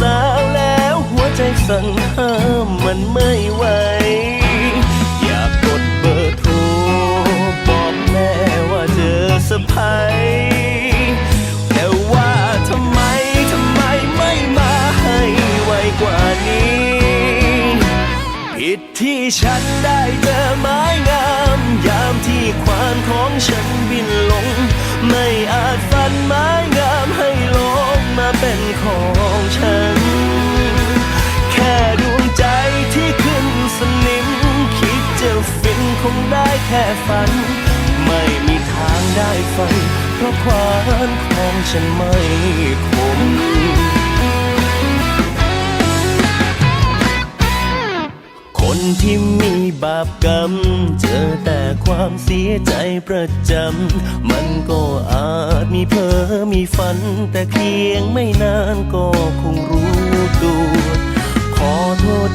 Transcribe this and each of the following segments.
สาวแล้วหัวใจสั่นห้ามมันไม่ไหว อยากกดเบอร์โทรบอกแม่ว่าเจอสะพายแต่ว่าทำไมทำไมไม่มาให้ไวกว่านี้ ผิดที่ฉันได้เจอ ฝัน ไม่มีทางได้ฟัง เพราะควานของฉันไม่คมคนที่มีบาปกรรม เจอแต่ความเสียใจประจำ มันก็อาจมีเพ้อมีฝัน แต่เพียงไม่นานก็คงรู้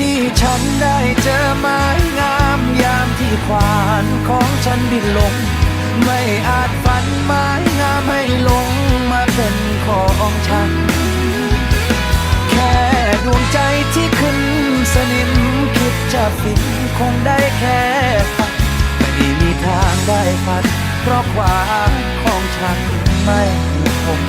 ที่ฉันได้เจอไม้งามยามที่ควานของฉันบินลง ไม่อาจฝันไม้งามให้ลงมาเป็นของฉัน แค่ดวงใจที่ขึ้นสนิมคิดจะฟินคงได้แค่ฝันไม่มีทางได้ฝันเพราะความของฉันไม่คง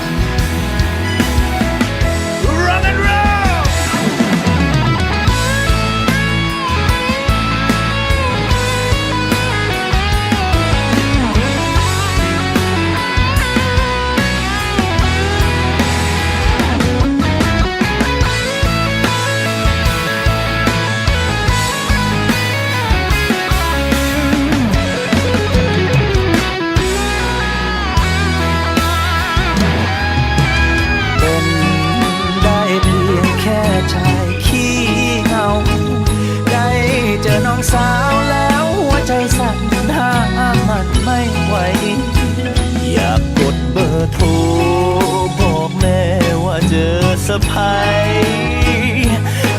ะพาย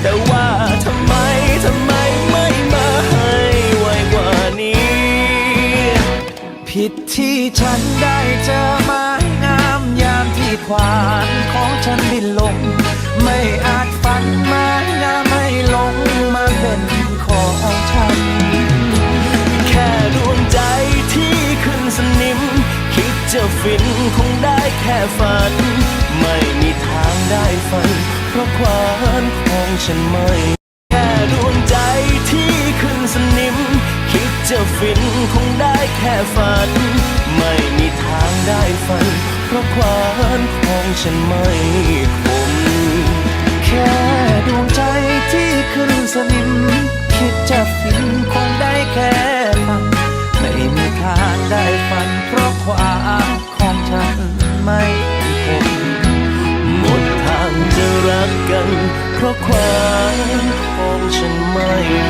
แต่ว่าทำไมทำไมไม่มาให้ไวกว่านี้ ผิดที่ฉันได้เจอไม้งามยามที่ควานของฉันบินลง ไม่อาจฝันไม้งามให้ลงมาเป็นของฉัน แค่ดวงใจที่ขึ้นสนิม คิดจะฟินคงได้แค่ฝัน ความของฉันไม่แค่ดวงใจที่ขึ้นสนิม คิดจะฟินคงได้แค่ฝัน ไม่มีทางได้ฝัน เพราะความของฉันไม่คมแค่ดวงใจที่ขึ้นสนิม คิดจะ เพราะความของฉันไม่